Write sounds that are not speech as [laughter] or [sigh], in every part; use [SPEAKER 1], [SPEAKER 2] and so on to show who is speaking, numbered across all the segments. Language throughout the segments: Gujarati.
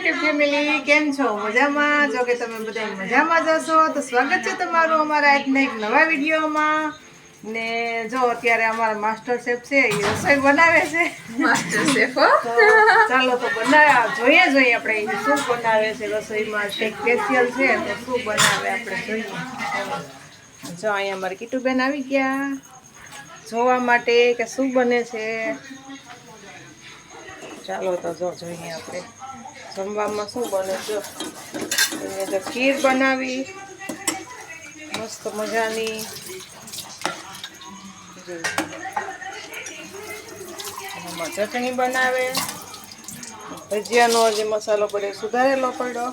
[SPEAKER 1] યુટ્યુબ ફેમિલી કેમ છો? મજામાં? જો કે તમે બધા મજામાં જશો તો સ્વાગત છે તમારું અમારા આજના એક નવા વિડીયોમાં. ને જો અત્યારે અમારા માસ્ટર શેફ છે એ રસોઈ બનાવે છે.
[SPEAKER 2] માસ્ટર શેફ
[SPEAKER 1] ચાલો તો બનાવે જોઈએ જોઈએ આપણે શું બનાવે છે રસોઈમાં કંઈક સ્પેશિયલ છે તો શું બનાવે આપણે જોઈએ. જો અહીંયા અમારે કીટુબેન આવી ગયા. જોવા માટે કે શું બને છે? ચાલો તો જો જોઈએ આપણે. જમવામાં શું બને જો એને જો ખીર બનાવી. મસ્ત મજાની. ચટણી બનાવે. ભજીયાનો જે મસાલો પડે સુધારેલો પડ્યો.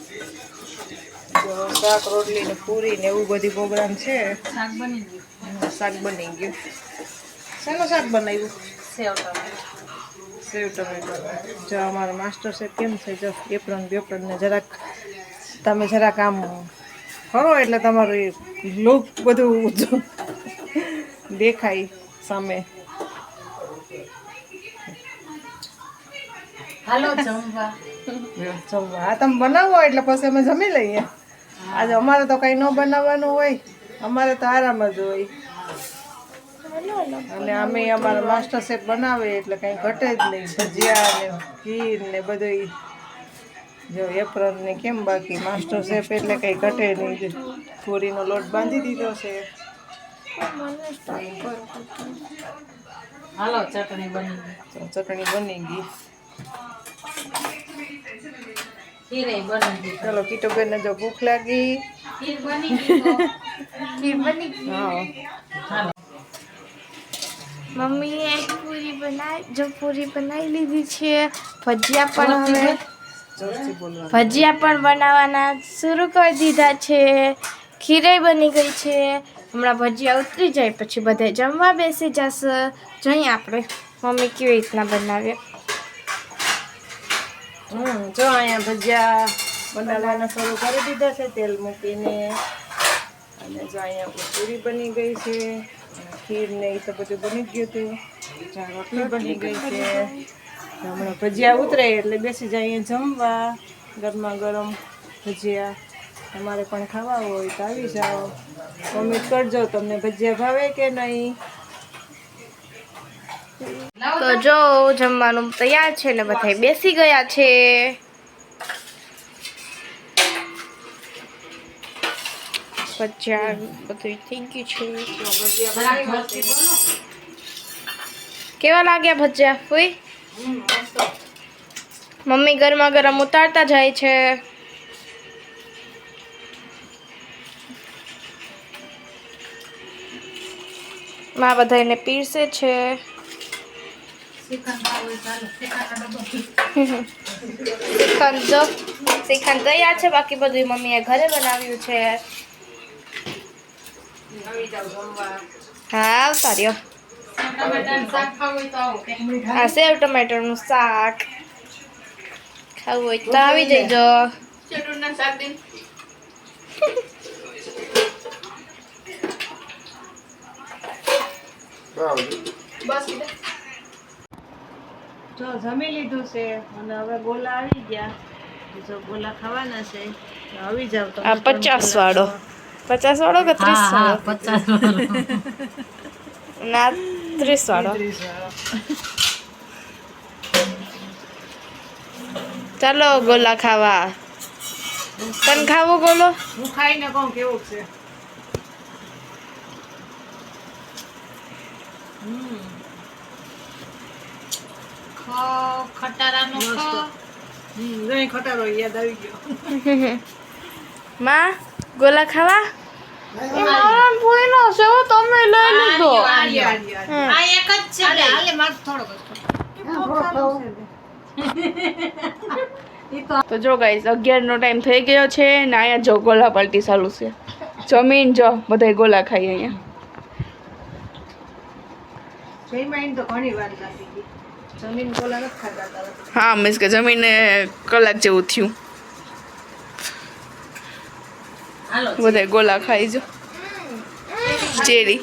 [SPEAKER 1] શાક રોટલી ને પૂરી ને એવું બધી પ્રોગ્રામ છે.
[SPEAKER 2] શાક બની ગયું.
[SPEAKER 1] શાક બની ગયું. શેનું શાક બનાવ્યું?
[SPEAKER 2] સેવ
[SPEAKER 1] સેવ ટમેટો. જો અમારો માસ્ટર શેફ કેમ છે? જો એપ્રન બેપ્રનને જરાક તમે જરાક આમ ફરો એટલે તમારું લુક બધું દેખાય સામે.
[SPEAKER 2] હાલો જમવા.
[SPEAKER 1] તમે બનાવો એટલે પછી અમે જમી લઈએ. આજે અમારે તો કંઈ ન બનાવવાનું હોય. અમારે તો આરામ જ હોય. અને અમે અમારા માસ્ટર શેફ બનાવે એટલે કંઈ ઘટે જ નહીં. ભજીયા ને ખીર ને બધું જો એપ્રન ને કેમ બાકી? માસ્ટર શેફ એટલે કંઈ ઘટે નહીં. પૂરીનો લોટ બાંધી દીધો છે.
[SPEAKER 2] હાલો ચટણી બની ગઈ.
[SPEAKER 1] ચટણી બની ગઈ.
[SPEAKER 2] ખીરે બની ગઈ.
[SPEAKER 1] ચલો કીટોબેનને જો ભૂખ લાગી.
[SPEAKER 2] ખીર બની ગઈ [laughs]
[SPEAKER 3] ખીર બની ગઈ?
[SPEAKER 1] હા.
[SPEAKER 3] મમ્મીએ પૂરી બનાવી જો પૂરી બનાવી લીધી છે ભજીયા પણ હવે ભજીયા પણ બનાવવાના શરૂ કરી દીધા છે ખીરાઈ બની ગઈ છે. હમણાં ભજીયા ઉતરી જાય પછી બધા જમવા બેસી જશે. જોઈએ આપણે મમ્મી કેવી રીતના બનાવીએ
[SPEAKER 1] હમ જો અહીંયા ભજીયા બનાવવાના શરૂ કરી દીધા છે તેલ મૂકીને. અને જો અહીંયા પૂરી બની ગઈ છે. ખીર ને એ તો બધું બની ગયું હતું. જ્યાં રોટલી બની ગઈ છે. હમણાં ભજીયા ઉતરે એટલે બેસી જઈએ જમવા. ગરમા ગરમ ભજીયા. તમારે પણ ખાવા હોય તો આવી જાઓ. કોમેન્ટ કરજો તમને ભજીયા ભાવે કે નહીં?
[SPEAKER 3] તો જો જમવાનું તૈયાર છે ને બધા બેસી ગયા છે. ભજીયા બધું થઈ ગયું છે કેવા લાગ્યા ભજીયા? ફૂઈ? મમ્મી ગરમા ગરમ ઉતારતા જાય છે. માં બધા એને પીરસે છે.
[SPEAKER 2] શ્રીખંડ
[SPEAKER 3] જો શ્રીખંડ તૈયાર છે. બાકી બધું મમ્મીએ ઘરે બનાવ્યું છે. હા આવતા રહ્યો
[SPEAKER 2] ટમેટાનું
[SPEAKER 3] આ સેવ ટમેટરનું શાક. ખાવું હોય તો આવી
[SPEAKER 2] કીધા
[SPEAKER 1] જો જમી લીધું છે અને હવે ગોલા આવી ગયા. જો ગોલા ખાવાના છે આવી જાવ તો
[SPEAKER 3] આ પચાસ વાળો. પચાસ વાળો કે ત્રીસ વાળો
[SPEAKER 2] પચાસ [laughs]
[SPEAKER 3] ના ત્રીસ વાળો ચાલો ગોલા ખાવા. તને ખાવો ગોલો?
[SPEAKER 1] હું ખાઈને કહું કેવું છે?
[SPEAKER 2] ખટારાનો ખો.
[SPEAKER 1] હમ નહીં ખટારો યાદ આવી ગયો. [laughs]
[SPEAKER 3] માં? ગોલા ખાવા? એ મારા નો છે હો, તમે લઈ લીધો.
[SPEAKER 2] આ એક જ છે હાલે હાલે માર થોડો [laughs]
[SPEAKER 3] તો જો ગાઈસ અગિયારનો ટાઈમ થઈ ગયો છે ને અહીંયા જો ગોલા પલટી ચાલુ છે. જમીન જો બધા ગોલા ખાઈ અહીંયા.
[SPEAKER 1] જયમાં એને તો ઘણી વાર લાગી ગઈ. જમીન ગોલા નથી ખાતા
[SPEAKER 3] હા મીન્સ કે જમીને કલાક જેવું થયું
[SPEAKER 2] હાલો
[SPEAKER 3] બધા ગોલા ખાઈ જો. ચેરી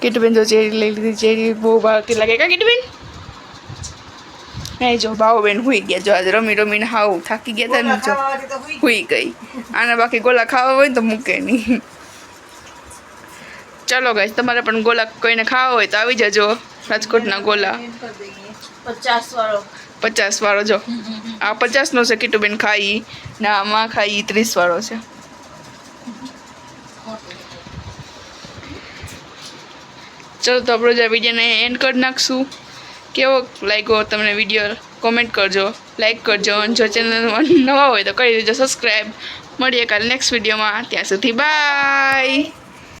[SPEAKER 3] કીટબેન જો ચેરી લઈ લીધી. ચેરી બહુ ભાવતી લાગે. કા કીટુબેન?
[SPEAKER 4] નહીં જો ભાવબેન હુઈ ગયા જો. આજે રમી રમીને હાવ થાકી ગયા હતા ને જો.
[SPEAKER 1] હુઈ
[SPEAKER 4] ગઈ. આના બાકી ગોલા ખાવા હોય તો મૂકે નહીં. ચાલો ગાઈશ તમારે પણ ગોલા કોઈને ખાવા હોય તો આવી જજો. રાજકોટના ગોલા.
[SPEAKER 2] પચાસ વાળો.
[SPEAKER 4] પચાસ વાળો જો. આ પચાસનો છે કીટુબેન ખાઈ, ને આમાં ખાઈ ત્રીસ વાળો છે. ચલો તો આપણો જે વિડીયોને એન્ડ કરી નાખશું. કેવો લાગ્યો તમને વીડિયો? કોમેન્ટ કરજો લાઈક કરજો, અને જો ચેનલ નવા હોય તો કરી દેજો સબસ્ક્રાઈબ મળીએ કાલે નેક્સ્ટ વિડીયોમાં. ત્યાં સુધી બાય